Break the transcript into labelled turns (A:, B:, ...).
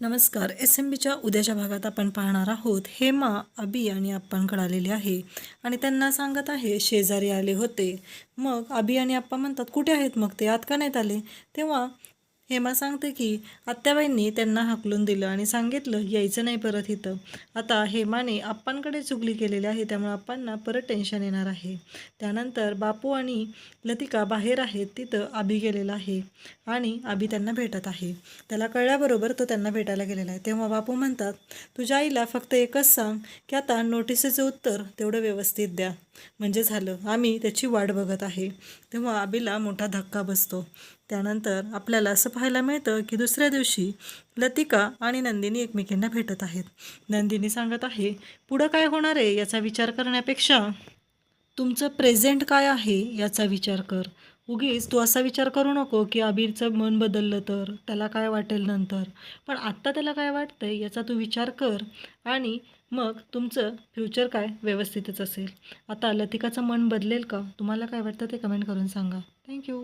A: नमस्कार. S M बीच्या उद्याच्या भागात आपण पाहणार आहोत हेमा अबी आणि आप्पांकडे आलेली आहे. आणि त्यांना सांगत आहे शेजारी आले होते. मग अबी आणि आप्पा म्हणतात कुठे आहेत मग ते? आत का नाहीत आले? तेव्हा हेमा सांगते की आत्याबाईंनी त्यांना हाकलून दिलं आणि सांगितलं यायचं नाही परत इथं. आता हेमाने आप्पांकडे चुगली केलेली आहे त्यामुळे आप्पांना परत टेन्शन येणार आहे. त्यानंतर बापू आणि लतिका बाहेर आहेत तिथं आबी गेलेला आहे आणि आबी त्यांना भेटत आहे. त्याला कळल्याबरोबर तो त्यांना भेटायला गेलेला आहे. तेव्हा बापू म्हणतात तुझ्या आईला फक्त एकच सांग की आता नोटिसेचं उत्तर तेवढं व्यवस्थित द्या. म्हणजे झालं आम्ही त्याची वाट बघत आहे. तेव्हा आबीला मोठा धक्का बसतो. त्यानंतर आपल्याला असं पाहायला मिळतं की दुसऱ्या दिवशी लतिका आणि नंदिनी एकमेकींना भेटत आहेत. नंदिनी सांगत आहे पुढं काय होणार आहे याचा विचार करण्यापेक्षा तुमचं प्रेझेंट काय आहे याचा विचार कर. उगीच तू असा विचार करू नको की आबीरचं मन बदललं तर त्याला काय वाटेल नंतर. पण आत्ता त्याला काय वाटतंय याचा तू विचार कर आणि मग तुमचं फ्युचर काय व्यवस्थितच असेल. आता लतिकाचं मन बदलेल का? तुम्हाला काय वाटतं ते कमेंट करून सांगा. थँक्यू